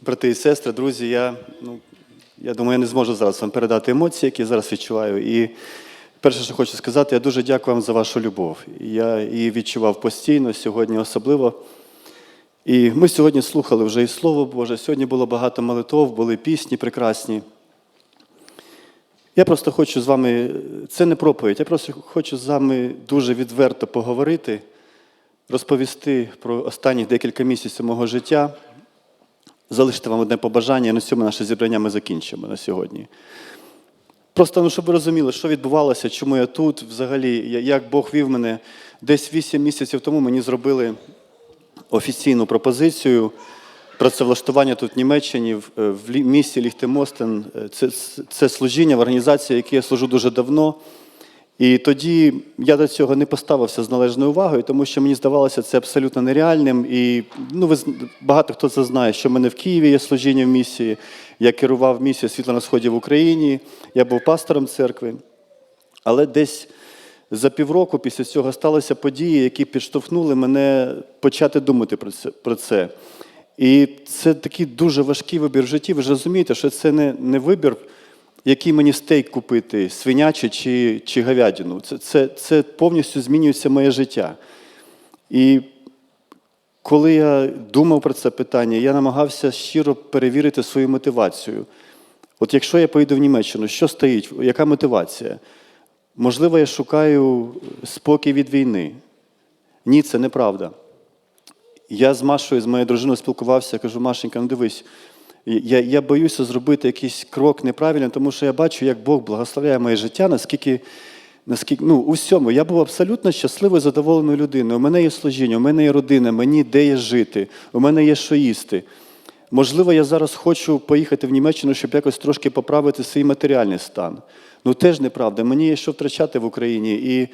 Брати і сестри, друзі, я, ну, я думаю, я не зможу зараз вам передати емоції, які я зараз відчуваю. І перше, що хочу сказати, я дуже дякую вам за вашу любов. Я її відчував постійно, сьогодні особливо. І ми сьогодні слухали вже і Слово Боже. Сьогодні було багато молитов, були пісні прекрасні. Я просто хочу з вами, це не проповідь, я просто хочу з вами дуже відверто поговорити, розповісти про останні декілька місяців мого життя, залишити вам одне побажання, і на цьому наше зібрання ми закінчимо на сьогодні. Просто, ну, щоб ви розуміли, що відбувалося, чому я тут, взагалі, як Бог вів мене. Десь 8 місяців тому мені зробили офіційну пропозицію працевлаштування тут в Німеччині, в, е, місті Ліхтемостен. Е, Це, це служіння в організації, в якій я служу дуже давно. І тоді я до цього не поставився з належною увагою, тому що мені здавалося це абсолютно нереальним. І ну, ви, багато хто це знає, що в мене в Києві є служіння в місії. Я керував місією світла на сході в Україні, я був пастором церкви. Але десь за півроку після цього сталися події, які підштовхнули мене почати думати про це. Про це. І це такий дуже важкий вибір в житті. Ви ж розумієте, що це не, не вибір, який мені стейк купити, свинячий чи, чи говядину. Це, це, це повністю змінюється моє життя. І коли я думав про це питання, я намагався щиро перевірити свою мотивацію. От якщо я поїду в Німеччину, що стоїть? Яка мотивація? Можливо, я шукаю спокій від війни. Ні, це неправда. Я з Машою, з моєю дружиною спілкувався, кажу, Машенька, ну дивись, я, я боюся зробити якийсь крок неправильно, тому що я бачу, як Бог благословляє моє життя, наскільки, наскільки ну, у всьому. Я був абсолютно щасливою, задоволеною людиною. У мене є служіння, у мене є родина, мені де є жити, у мене є що їсти. Можливо, я зараз хочу поїхати в Німеччину, щоб якось трошки поправити свій матеріальний стан. Ну теж неправда. Мені є що втрачати в Україні. І,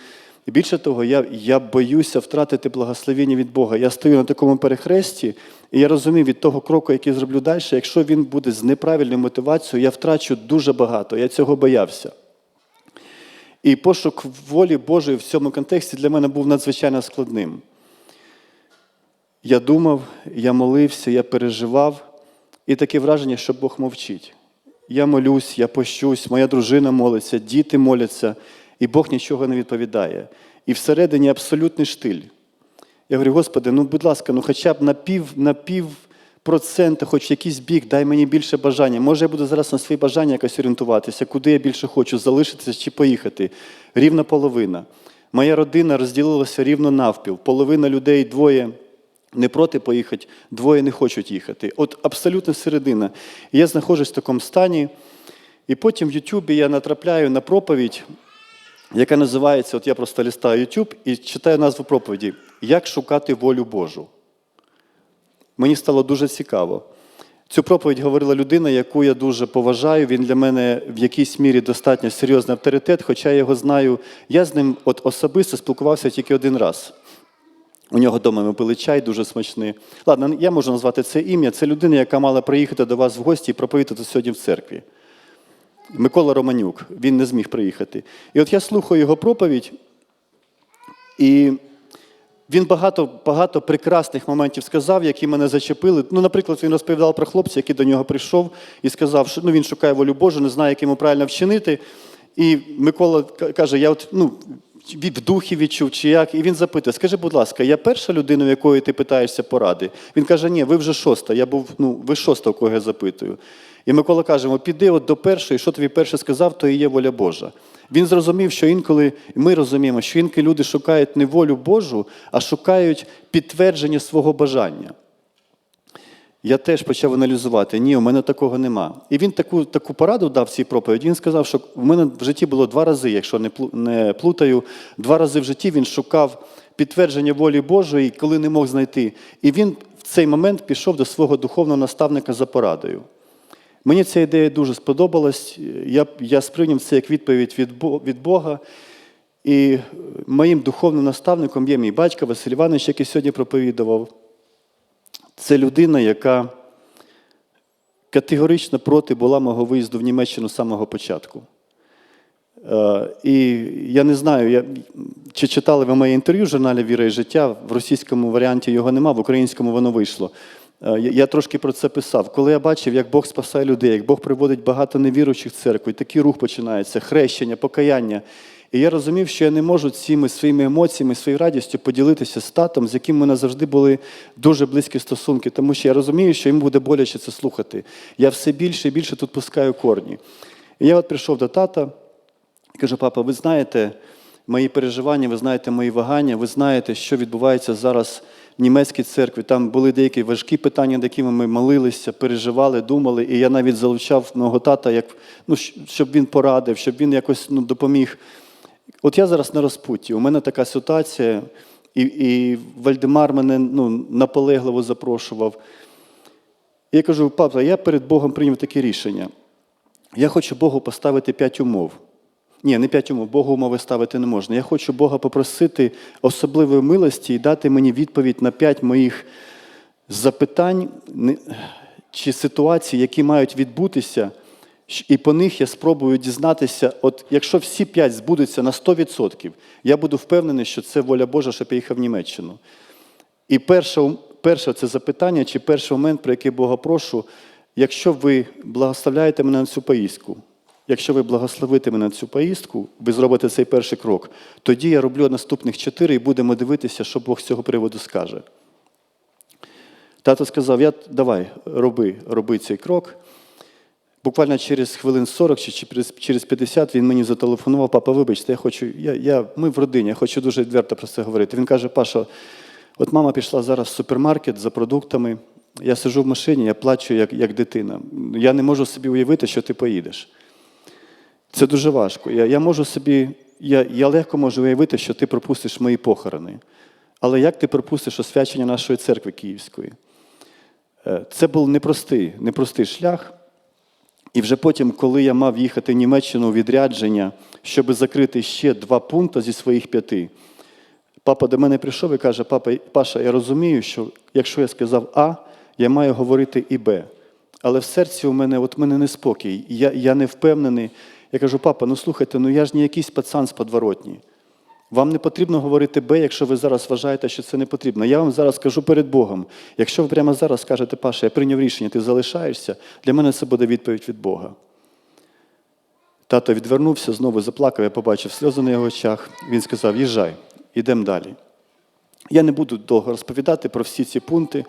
і більше того, я, я боюся втратити благословення від Бога. Я стою на такому перехресті, і я розумію від того кроку, який зроблю далі, якщо він буде з неправильною мотивацією, я втрачу дуже багато. Я цього боявся. І пошук волі Божої в цьому контексті для мене був надзвичайно складним. Я думав, я молився, я переживав, і таке враження, що Бог мовчить. Я молюсь, я пощусь, моя дружина молиться, діти моляться, і Бог нічого не відповідає. І всередині абсолютний штиль. Я говорю, Господи, ну будь ласка, ну хоча б на пів, на пів процента, хоч якийсь бік, дай мені більше бажання. Може, я буду зараз на свої бажання якось орієнтуватися, куди я більше хочу залишитися чи поїхати. Рівна половина. Моя родина розділилася рівно навпіл. Половина людей двоє не проти поїхати, двоє не хочуть їхати. От абсолютно середина. І я знаходжусь в такому стані. І потім в Ютубі я натрапляю на проповідь, яка називається: от я просто листаю Ютуб і читаю назву проповіді Як шукати волю Божу. Мені стало дуже цікаво. Цю проповідь говорила людина, яку я дуже поважаю. Він для мене в якійсь мірі достатньо серйозний авторитет, хоча я його знаю. Я з ним от особисто спілкувався тільки один раз. У нього вдома ми пили чай дуже смачний. Ладно, я можу назвати це ім'я. Це людина, яка мала приїхати до вас в гості і проповідати сьогодні в церкві. Микола Романюк, він не зміг приїхати. І от я слухаю його проповідь, і він багато, багато прекрасних моментів сказав, які мене зачепили. Ну, наприклад, він розповідав про хлопця, який до нього прийшов і сказав, що ну, він шукає волю Божу, не знає, як йому правильно вчинити. І Микола каже: я от ну, в духі відчув, чи як. І він запитує: скажи, будь ласка, я перша людина, якої ти питаєшся поради? Він каже, ні, ви вже шоста. Я був, ну, ви шоста, у кого я запитую. І Микола каже, піди от до першої, що тобі перше сказав, то і є воля Божа. Він зрозумів, що інколи, ми розуміємо, що інколи люди шукають не волю Божу, а шукають підтвердження свого бажання. Я теж почав аналізувати, ні, у мене такого нема. І він таку, таку пораду дав цій проповіді. Він сказав, що в мене в житті було два рази, якщо не плутаю, два рази в житті він шукав підтвердження волі Божої, коли не мог знайти. І він в цей момент пішов до свого духовного наставника за порадою. Мені ця ідея дуже сподобалась. Я, я сприйняв це як відповідь від від Бога. І моїм духовним наставником є мій батько Василь Іванович, який сьогодні проповідував. Це людина, яка категорично проти була мого виїзду в Німеччину з самого початку. Е, І я не знаю, я, чи читали ви моє інтерв'ю в журналі Віра і життя. В російському варіанті його нема, в українському воно вийшло. Е, Я трошки про це писав. Коли я бачив, як Бог спасає людей, як Бог приводить багато невіруючих і такий рух починається, хрещення, покаяння. І я розумів, що я не можу цими своїми емоціями, своєю радістю поділитися з татом, з яким в мене завжди були дуже близькі стосунки, тому що я розумію, що йому буде боляче це слухати. Я все більше і більше тут пускаю корні. І я от прийшов до тата і кажу, папа, ви знаєте мої переживання, ви знаєте мої вагання, ви знаєте, що відбувається зараз в німецькій церкві. Там були деякі важкі питання, над якими ми молилися, переживали, думали. І я навіть залучав мого тата, як, ну, щоб він порадив, щоб він якось ну, допоміг. От я зараз на розпутті. У мене така ситуація, і, і Вальдемар мене ну, наполегливо запрошував. Я кажу, папа, я перед Богом прийняв таке рішення. Я хочу Богу поставити п'ять умов. Ні, не п'ять умов, Богу умови ставити не можна. Я хочу Бога попросити особливої милості і дати мені відповідь на п'ять моїх запитань чи ситуацій, які мають відбутися, і по них я спробую дізнатися, от якщо всі п'ять збудуться на 100%, я буду впевнений, що це воля Божа, щоб я їхав в Німеччину. І перше, перше це запитання, чи перший момент, про який Бога прошу, якщо ви благословляєте мене на цю поїздку, якщо ви благословите мене на цю поїздку, ви зробите цей перший крок, тоді я роблю наступних чотири і будемо дивитися, що Бог з цього приводу скаже. Тато сказав: я, давай, роби, роби цей крок. Буквально через хвилин 40 чи через- через 50 він мені зателефонував, папа, вибачте, я хочу, я, я, ми в родині, я хочу дуже відверто про це говорити. Він каже, Паша, от мама пішла зараз в супермаркет за продуктами, я сижу в машині, я плачу як, як дитина. Я не можу собі уявити, що ти поїдеш. Це дуже важко. Я, я можу собі, я, я легко можу уявити, що ти пропустиш мої похорони. Але як ти пропустиш освячення нашої церкви Київської? Е, Це був непростий, непростий шлях. І вже потім, коли я мав їхати в Німеччину у відрядження, щоб закрити ще два пункти зі своїх п'яти, папа до мене прийшов і каже: Папа, Паша, я розумію, що якщо я сказав А, я маю говорити і Б. Але в серці у мене от мене неспокій. Я, я не впевнений. Я кажу, папа, ну слухайте, ну я ж не якийсь пацан з подворотні. Вам не потрібно говорити Б, якщо ви зараз вважаєте, що це не потрібно. Я вам зараз кажу перед Богом. Якщо ви прямо зараз скажете, Паша, я прийняв рішення, ти залишаєшся, для мене це буде відповідь від Бога. Тато відвернувся, знову заплакав, я побачив сльози на його очах. Він сказав: їжджай, ідемо далі. Я не буду довго розповідати про всі ці пункти.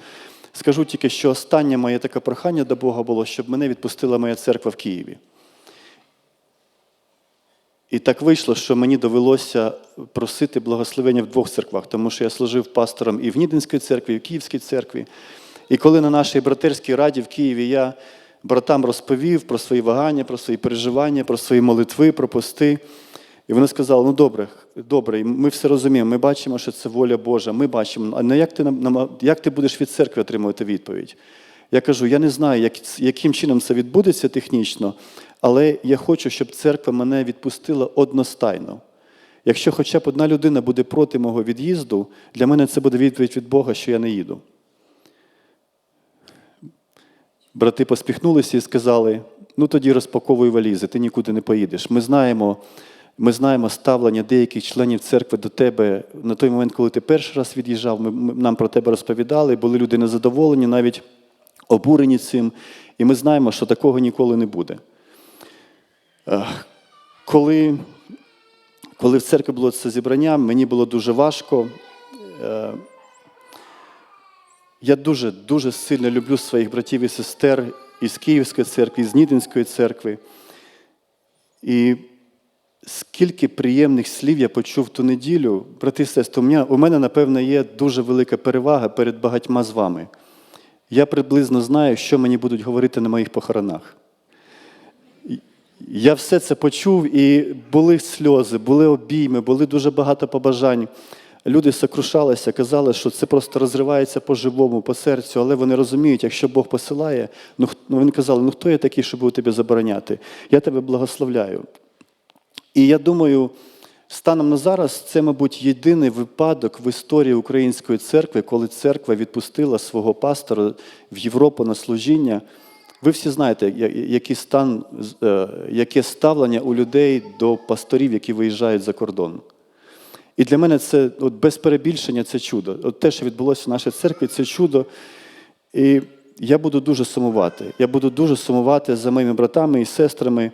Скажу тільки, що останнє моє таке прохання до Бога було, щоб мене відпустила моя церква в Києві. І так вийшло, що мені довелося просити благословення в двох церквах, тому що я служив пастором і в Нідинській церкві, і в Київській церкві. І коли на нашій братерській раді в Києві я братам розповів про свої вагання, про свої переживання, про свої молитви, про пости, і вони сказали: ну добре, добре, ми все розуміємо, ми бачимо, що це воля Божа, ми бачимо. А не як ти, як ти будеш від церкви отримувати відповідь? Я кажу, я не знаю, як, яким чином це відбудеться технічно, але я хочу, щоб церква мене відпустила одностайно. Якщо хоча б одна людина буде проти мого від'їзду, для мене це буде відповідь від Бога, що я не їду. Брати поспіхнулися і сказали: ну тоді розпаковуй валізи, ти нікуди не поїдеш. Ми знаємо, ми знаємо ставлення деяких членів церкви до тебе на той момент, коли ти перший раз від'їжджав. Ми, нам про тебе розповідали, були люди незадоволені, навіть обурені цим. І ми знаємо, що такого ніколи не буде. Е, Коли, коли в церкві було це зібрання, мені було дуже важко. Е, Я дуже, дуже сильно люблю своїх братів і сестер із Київської церкви, з Нідинської церкви. І скільки приємних слів я почув ту неділю, брати і сестри, у мене, напевно, є дуже велика перевага перед багатьма з вами. Я приблизно знаю, що мені будуть говорити на моїх похоронах. Я все це почув, і були сльози, були обійми, були дуже багато побажань. Люди сокрушалися, казали, що це просто розривається по-живому, по серцю, але вони розуміють, якщо Бог посилає, ну ну, вони казали, ну хто я такий, щоб у тебе забороняти? Я тебе благословляю. І я думаю, станом на зараз це, мабуть, єдиний випадок в історії української церкви, коли церква відпустила свого пастора в Європу на служіння. Ви всі знаєте, який стан, е, яке ставлення у людей до пасторів, які виїжджають за кордон. І для мене це от без перебільшення це чудо. От те, що відбулося в нашій церкві, це чудо. І я буду дуже сумувати. Я буду дуже сумувати за моїми братами і сестрами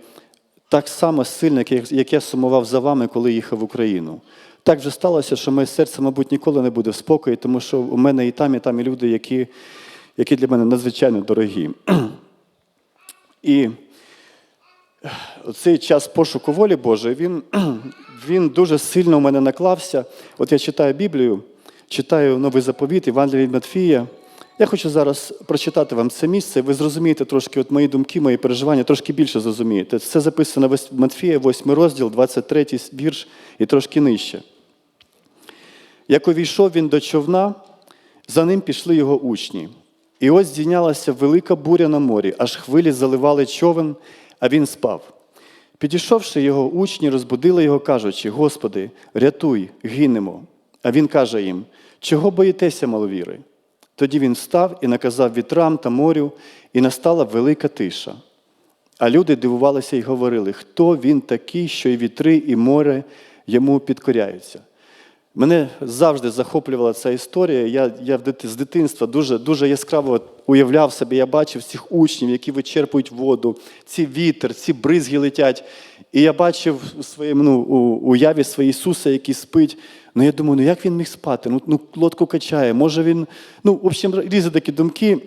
так само сильно, як я- сумував за вами, коли їхав в Україну. Так вже сталося, що моє серце, мабуть, ніколи не буде в спокої, тому що у мене і там, і там є люди, які, які для мене надзвичайно дорогі. І цей час пошуку волі Божої, він, він дуже сильно у мене наклався. От я читаю Біблію, читаю новий заповіт Івангелія Матфія. Я хочу зараз прочитати вам це місце, ви зрозумієте трошки от мої думки, мої переживання, трошки більше зрозумієте. Це записано в Матфія, 8 розділ, 23 вірш і трошки нижче. Як увійшов він до човна, за ним пішли його учні. І ось здійнялася велика буря на морі, аж хвилі заливали човен, а він спав. Підійшовши його учні, розбудили його, кажучи: Господи, рятуй, гинемо. А він каже їм: Чого боїтеся, маловіри? Тоді він встав і наказав вітрам та морю, і настала велика тиша. А люди дивувалися і говорили, хто він такий, що і вітри, і море йому підкоряються. Мене завжди захоплювала ця історія. Я, я з дитинства дуже, дуже яскраво уявляв себе, я бачив цих учнів, які вичерпують воду, ці вітер, ці бризги летять. І я бачив у своєму ну, уяві своє Ісуса, який спить. Ну я думаю, ну як він міг спати? Ну, ну лодку качає, може він. Ну, в общем, різні такі думки.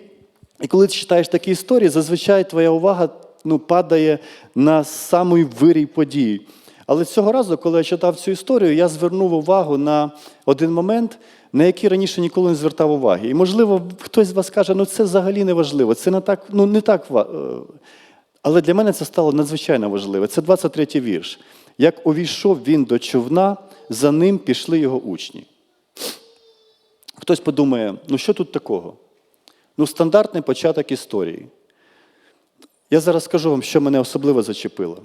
І коли ти читаєш такі історії, зазвичай твоя увага ну, падає на самий вирій подій. Але цього разу, коли я читав цю історію, я звернув увагу на один момент, на який раніше ніколи не звертав уваги. І, можливо, хтось з вас каже, ну це взагалі не важливо, це не так, ну, не так. е». Але для мене це стало надзвичайно важливо. Це 23-й вірш. Як увійшов він до човна, за ним пішли його учні. Хтось подумає, ну що тут такого? Ну, стандартний початок історії. Я зараз скажу вам, що мене особливо зачепило.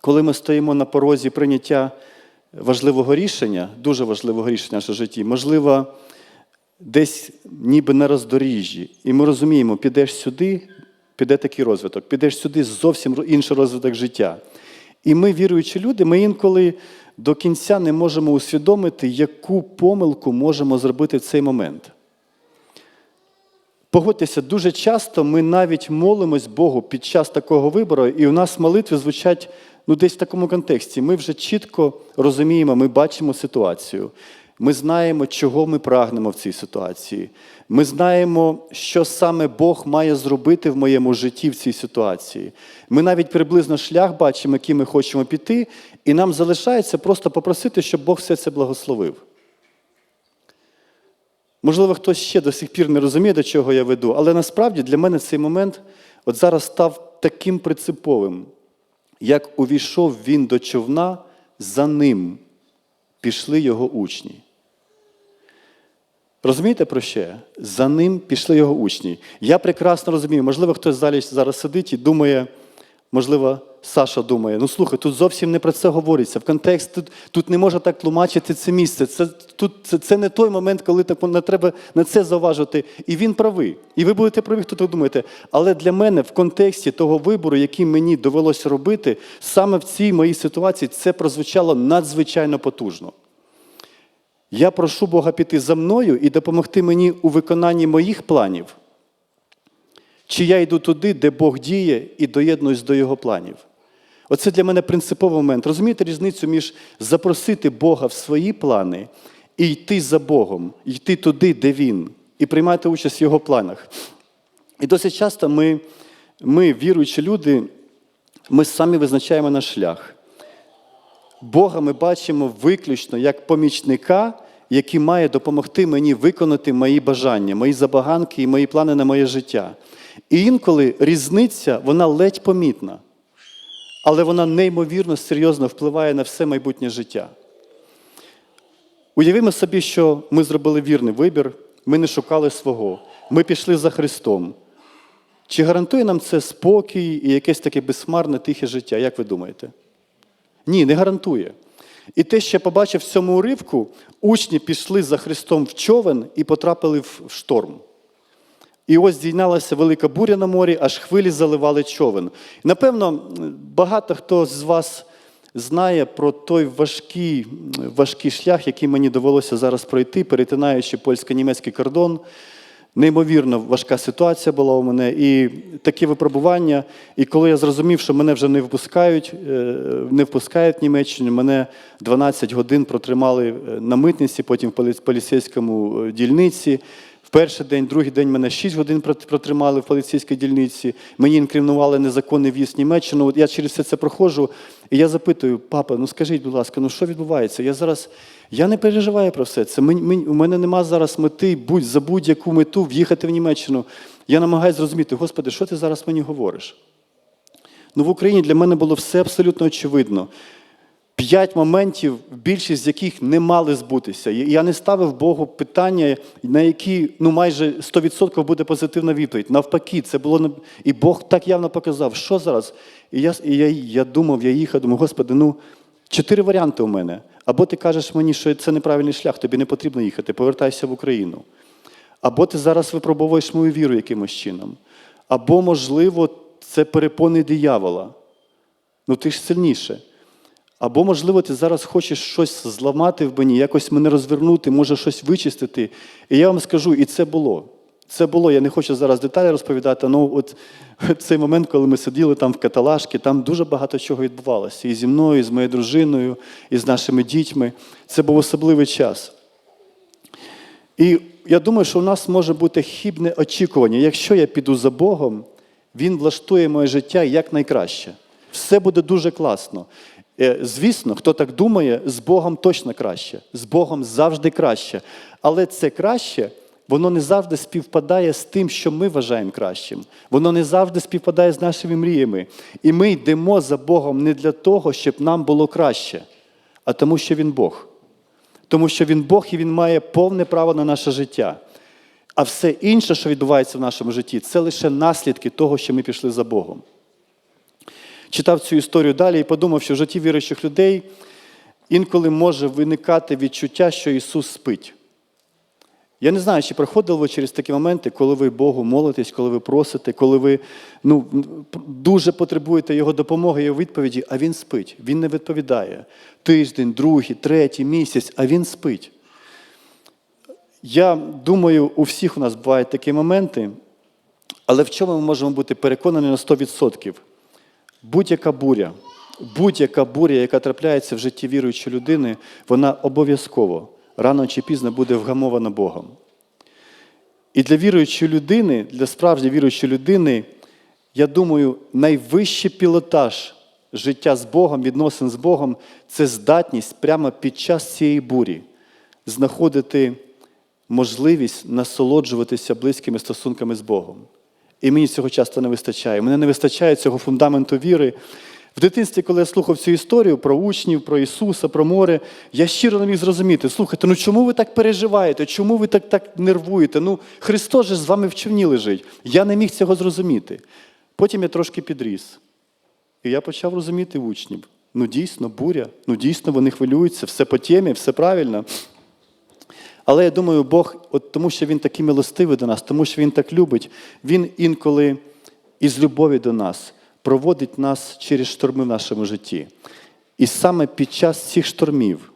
Коли ми стоїмо на порозі прийняття важливого рішення, дуже важливого рішення в житті, можливо, десь ніби на роздоріжжі, і ми розуміємо, підеш сюди, піде такий розвиток, підеш сюди зовсім інший розвиток життя. І ми, віруючі люди, ми інколи до кінця не можемо усвідомити, яку помилку можемо зробити в цей момент. Погодьтеся, дуже часто ми навіть молимось Богу під час такого вибору, і у нас молитви звучать ну, десь в такому контексті. Ми вже чітко розуміємо, ми бачимо ситуацію. Ми знаємо, чого ми прагнемо в цій ситуації. Ми знаємо, що саме Бог має зробити в моєму житті в цій ситуації. Ми навіть приблизно шлях бачимо, який ми хочемо піти, і нам залишається просто попросити, щоб Бог все це благословив. Можливо, хтось ще до сих пір не розуміє, до чого я веду, але насправді для мене цей момент от зараз став таким принциповим. Як увійшов він до човна, за ним пішли його учні. Розумієте про що? За ним пішли його учні. Я прекрасно розумію, можливо, хтось залі зараз сидить і думає, можливо, Саша думає, ну слухай, тут зовсім не про це говориться. В контекст тут, тут не може так тлумачити це місце. Це, тут, це, це не той момент, коли так не треба на це зауважувати. І він правий. І ви будете праві, хто так думаєте. Але для мене в контексті того вибору, який мені довелося робити, саме в цій моїй ситуації це прозвучало надзвичайно потужно. Я прошу Бога піти за мною і допомогти мені у виконанні моїх планів. Чи я йду туди, де Бог діє, і доєднуюсь до Його планів? Оце для мене принциповий момент. Розумієте різницю між запросити Бога в свої плани і йти за Богом, йти туди, де Він, і приймати участь в Його планах. І досить часто ми, ми віруючі люди, ми самі визначаємо наш шлях. Бога ми бачимо виключно як помічника, який має допомогти мені виконати мої бажання, мої забаганки і мої плани на моє життя. І інколи різниця, вона ледь помітна, але вона неймовірно серйозно впливає на все майбутнє життя. Уявімо собі, що ми зробили вірний вибір, ми не шукали свого, ми пішли за Христом. Чи гарантує нам це спокій і якесь таке безсмарне, тихе життя? Як ви думаєте? Ні, не гарантує. І те, що я побачив в цьому уривку, учні пішли за Христом в човен і потрапили в шторм. І ось здійнялася велика буря на морі, аж хвилі заливали човен. Напевно, багато хто з вас знає про той важкий, важкий шлях, який мені довелося зараз пройти, перетинаючи польсько-німецький кордон. Неймовірно важка ситуація була у мене, і такі випробування. І коли я зрозумів, що мене вже не впускають, е, не впускають в Німеччину, мене 12 годин протримали е, на митниці, потім в полі- поліцейському е, дільниці. Перший день, другий день мене 6 годин протримали в поліцейській дільниці. Мені інкримінували незаконний в'їзд в Німеччину. От я через все це проходжу, і я запитую, папа, ну скажіть, будь ласка, ну що відбувається? Я зараз я не переживаю про все це. Мені, мені, у мене нема зараз мети будь за будь-яку мету в'їхати в Німеччину. Я намагаюся зрозуміти, Господи, що ти зараз мені говориш? Ну, в Україні для мене було все абсолютно очевидно. П'ять моментів, більшість з яких не мали збутися. Я не ставив Богу питання, на які ну, майже 100% буде позитивна відповідь. Навпаки, це було і Бог так явно показав, що зараз. І я, і я, я думав, я їхав, думав, Господи, ну чотири варіанти у мене. Або ти кажеш мені, що це неправильний шлях, тобі не потрібно їхати, повертайся в Україну. Або ти зараз випробовуєш мою віру якимось чином. Або, можливо, це перепони диявола. Ну ти ж сильніше. Або, можливо, ти зараз хочеш щось зламати в мені, якось мене розвернути, може щось вичистити. І я вам скажу, і це було. Це було, я не хочу зараз деталі розповідати, але от цей момент, коли ми сиділи там в каталажці, там дуже багато чого відбувалося. І зі мною, і з моєю дружиною, і з нашими дітьми. Це був особливий час. І я думаю, що у нас може бути хібне очікування. Якщо я піду за Богом, Він влаштує моє життя якнайкраще. Все буде дуже класно. Е, Звісно, хто так думає, з Богом точно краще, з Богом завжди краще. Але це краще, воно не завжди співпадає з тим, що ми вважаємо кращим. Воно не завжди співпадає з нашими мріями. І ми йдемо за Богом не для того, щоб нам було краще, а тому, що Він Бог. Тому що Він Бог і Він має повне право на наше життя. А все інше, що відбувається в нашому житті, це лише наслідки того, що ми пішли за Богом. Читав цю історію далі і подумав, що в житті віруючих людей інколи може виникати відчуття, що Ісус спить. Я не знаю, чи проходили ви через такі моменти, коли ви Богу молитесь, коли ви просите, коли ви ну, дуже потребуєте Його допомоги, Його відповіді, а Він спить. Він не відповідає. Тиждень, другий, третій місяць, а Він спить. Я думаю, у всіх у нас бувають такі моменти, але в чому ми можемо бути переконані на 100%? Будь-яка буря, будь-яка буря, яка трапляється в житті віруючої людини, вона обов'язково рано чи пізно буде вгамована Богом. І для віруючої людини, для справді віруючої людини, я думаю, найвищий пілотаж життя з Богом, відносин з Богом це здатність прямо під час цієї бурі знаходити можливість насолоджуватися близькими стосунками з Богом. І мені цього часто не вистачає. Мене не вистачає цього фундаменту віри. В дитинстві, коли я слухав цю історію про учнів, про Ісуса, про море, я щиро не міг зрозуміти, слухайте, ну чому ви так переживаєте? Чому ви так так нервуєте? Ну, Христос же з вами в човні лежить. Я не міг цього зрозуміти. Потім я трошки підріс. І я почав розуміти учнів. Ну, дійсно, буря, ну дійсно вони хвилюються, все по темі, все правильно. Але я думаю, Бог, от тому що Він такий милостивий до нас, тому що Він так любить, Він інколи із любові до нас проводить нас через шторми в нашому житті. І саме під час цих штормів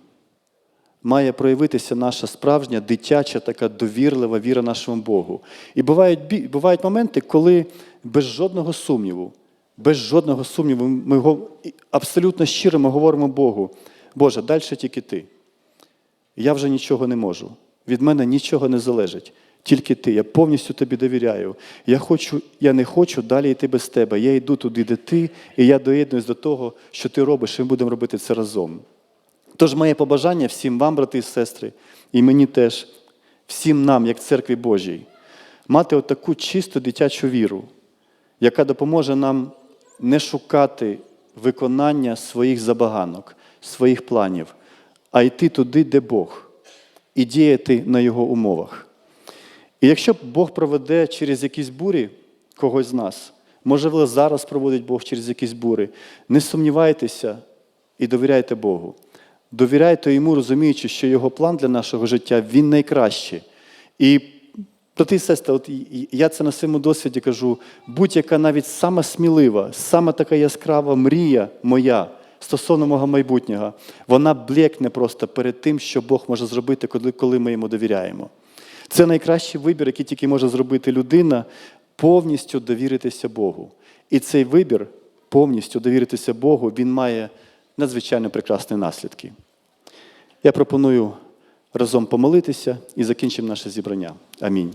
має проявитися наша справжня дитяча, така довірлива віра нашому Богу. І бувають, бувають моменти, коли без жодного сумніву, без жодного сумніву ми абсолютно щиро ми говоримо Богу, Боже, далі тільки ти. Я вже нічого не можу. Від мене нічого не залежить. Тільки ти. Я повністю тобі довіряю. Я, хочу, я не хочу далі йти без тебе. Я йду туди, де ти, і я доєднуюсь до того, що ти робиш, і ми будемо робити це разом. Тож моє побажання всім вам, брати і сестри, і мені теж, всім нам, як церкві Божій, мати отаку чисту дитячу віру, яка допоможе нам не шукати виконання своїх забаганок, своїх планів, а йти туди, де Бог, і діяти на Його умовах. І якщо Бог проведе через якісь бурі когось з нас, можливо, зараз проводить Бог через якісь бури, не сумнівайтеся і довіряйте Богу. Довіряйте йому, розуміючи, що його план для нашого життя він найкращий. І брати і сестри, от я це на своєму досвіді кажу: будь-яка навіть сама смілива, сама така яскрава мрія моя стосовно мого майбутнього, вона блекне просто перед тим, що Бог може зробити, коли, ми йому довіряємо. Це найкращий вибір, який тільки може зробити людина, повністю довіритися Богу. І цей вибір, повністю довіритися Богу, він має надзвичайно прекрасні наслідки. Я пропоную разом помолитися і закінчимо наше зібрання. Амінь.